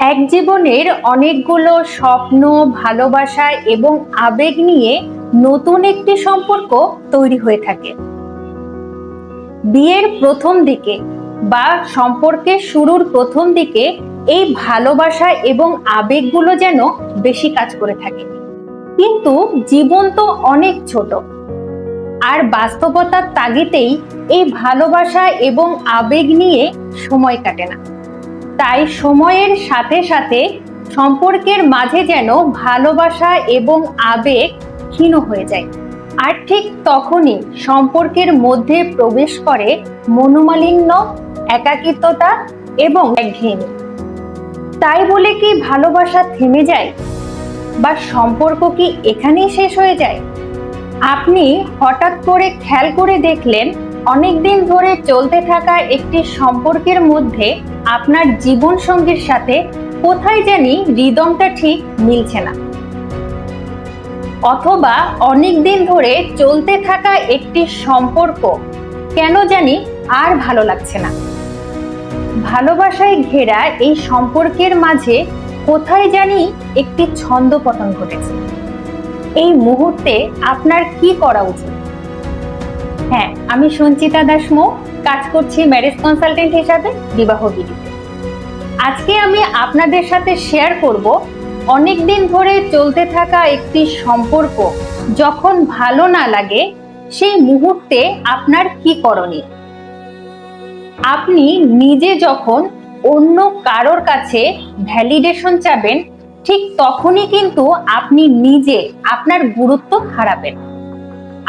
এক জীবনের অনেকগুলো স্বপ্ন, ভালোবাসা এবং আবেগ নিয়ে নতুন একটি সম্পর্ক তৈরি হয়ে থাকে। বিয়ের প্রথম দিকে বা সম্পর্কের শুরুর প্রথম দিকে এই ভালোবাসা এবং আবেগগুলো যেন বেশি কাজ করে থাকে। কিন্তু জীবন তো অনেক ছোট। আর বাস্তবতার তাগিতেই এই ভালোবাসা এবং আবেগ নিয়ে সময় কাটে না। তাই সময়ের সাথে সাথে সম্পর্কের মাঝে যেন ভালোবাসা এবং আবেগ ক্ষীণ হয়ে যায়। আর ঠিক তখনই সম্পর্কের মধ্যে প্রবেশ করে মনোমালিন্য, একাকিত্বতা এবং একঘেয়েমি। তাই বলে কি ভালোবাসা থেমে যায় বা সম্পর্ক কি এখানেই শেষ হয়ে যায়? আপনি হঠাৎ করে খেয়াল করে দেখলেন অনেকদিন ধরে চলতে থাকা একটি সম্পর্কের মধ্যে আপনার জীবন সঙ্গীর সাথে কোথায় জানি হৃদমটা ঠিক মিলছে না। অথবা অনেক দিন ধরে চলতে থাকা একটি সম্পর্ক কেন জানি আর ভালো লাগছে না। ভালোবাসায় ঘেরা এই সম্পর্কের মাঝে কোথায় জানি একটি ছন্দ পতন ঘটেছে। এই মুহূর্তে আপনার কি করা উচিত? হ্যাঁ আমি সঞ্চিতা দাস মো, কাজ করছি ম্যারেজ কনসালটেন্ট হিসাবে, বিবাহ বিধিতে আজকে আমি আপনাদের সাথে শেয়ার করব অনেক দিন ধরে চলতে থাকা একটি সম্পর্ক, যখন ভালো না লাগে, সেই মুহূর্তে আপনার কি করণীয়? আপনি নিজে যখন অন্য কারোর কাছে ভ্যালিডেশন চাবেন, ঠিক তখনই কিন্তু আপনি নিজে আপনার গুরুত্ব হারাবেন।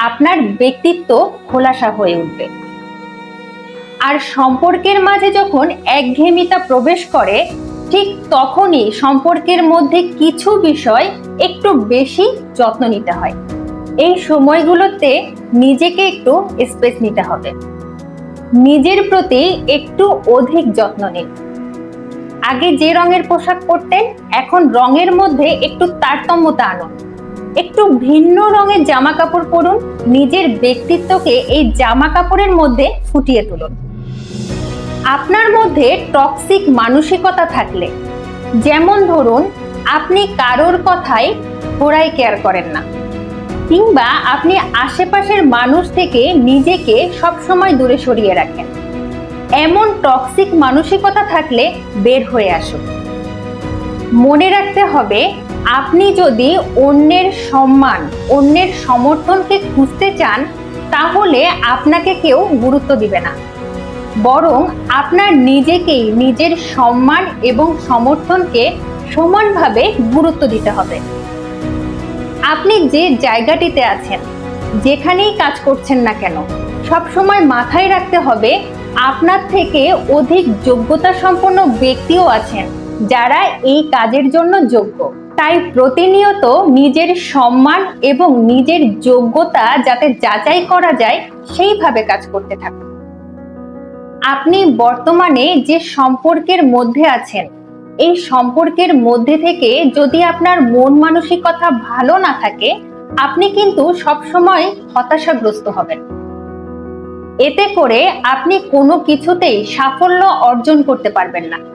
আপনার ব্যক্তিত্ব খোলাসা হয়ে উঠবে। আর সম্পর্কের মাঝে যখন একঘেয়েমিতা প্রবেশ করে, ঠিক তখনই সম্পর্কের মধ্যে কিছু বিষয় একটু বেশি যত্ন নিতে হয়। এই সময়গুলোতে নিজেকে একটু স্পেস নিতে হবে। নিজের প্রতি একটু অধিক যত্ন নিন। আগে যে রঙের পোশাক পরতেন, এখন রঙের মধ্যে একটু তারতম্যতা আনুন। একটু ভিন্ন রঙের জামা কাপড় পরুন, নিজের ব্যক্তিত্বকে এই জামা কাপড়ের মধ্যে ফুটিয়ে তুলুন। আপনার মধ্যে টক্সিক মানসিকতা থাকলে, যেমন ধরুন, আপনি কারোর কথায় থোড়াই কেয়ার করেন না, কিংবা আপনি আশেপাশের মানুষ থেকে নিজেকে সবসময় দূরে সরিয়ে রাখেন। এমন টক্সিক মানসিকতা থাকলে বের হয়ে আসুন। মনে রাখতে হবে আপনি যদি অন্যের সম্মান, অন্যের সমর্থনকে খুঁজতে চান, তাহলে আপনাকে কেউ গুরুত্ব দিবে না। বরং আপনার নিজেকেই নিজের সম্মান এবং সমর্থনকে সমানভাবে গুরুত্ব দিতে হবে। আপনি যে জায়গাটিতে আছেন, যেখানেই কাজ করছেন না কেন, সবসময় মাথায় রাখতে হবে আপনার থেকে অধিক যোগ্যতা সম্পন্ন ব্যক্তিও আছেন যারা এই কাজের জন্য যোগ্য। তাই প্রতিনিয়ত নিজের সম্মান এবং নিজের যোগ্যতা যাতে যাচাই করা যায়, সেইভাবে কাজ করতে থাকুন। আপনি বর্তমানে যে সম্পর্কের মধ্যে আছেন, এই সম্পর্কের মধ্যে থেকে যদি আপনার মন মানসিকতা ভালো না থাকে, আপনি কিন্তু সবসময় হতাশাগ্রস্ত হবেন। এতে করে আপনি কোনো কিছুতেই সাফল্য অর্জন করতে পারবেন না।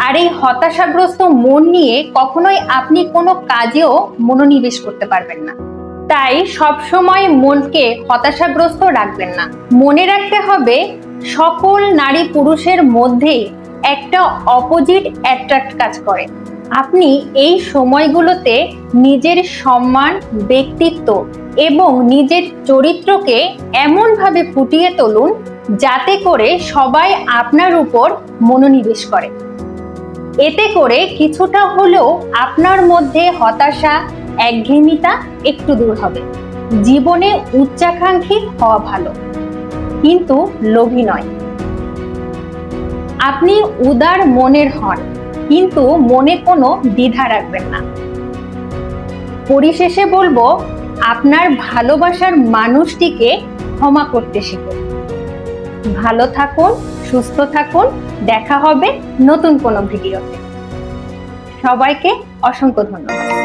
আর এই হতাশাগ্রস্ত মন নিয়ে কখনোই আপনি কোনো কাজেও মনোনিবেশ করতে পারবেন না। তাই সবসময় মনকে হতাশাগ্রস্ত রাখবেন না। মনে রাখতে হবে, সকল নারী পুরুষের মধ্যেই একটা অপোজিট অ্যাট্রাক্ট কাজ করে। আপনি এই সময়গুলোতে নিজের সম্মান, ব্যক্তিত্ব এবং নিজের চরিত্রকে এমনভাবে ফুটিয়ে তুলুন, যাতে করে সবাই আপনার উপর মনোনিবেশ করে। এতে করে কিছুটা হলেও আপনার মধ্যে হতাশা, একঘেয়েমিতা একটু দূর হবে। জীবনে উচ্চাকাঙ্ক্ষী হওয়া ভালো, কিন্তু লোভী নয়। আপনি উদার মনের হন, কিন্তু মনে কোনো দ্বিধা রাখবেন না। পরিশেষে বলব, আপনার ভালোবাসার মানুষটিকে ক্ষমা করতে শিখুন। ভালো থাকুন সুস্থ থাকুন দেখা হবে নতুন কোনো ভিডিওতে। সবাইকে অসংখ্য ধন্যবাদ।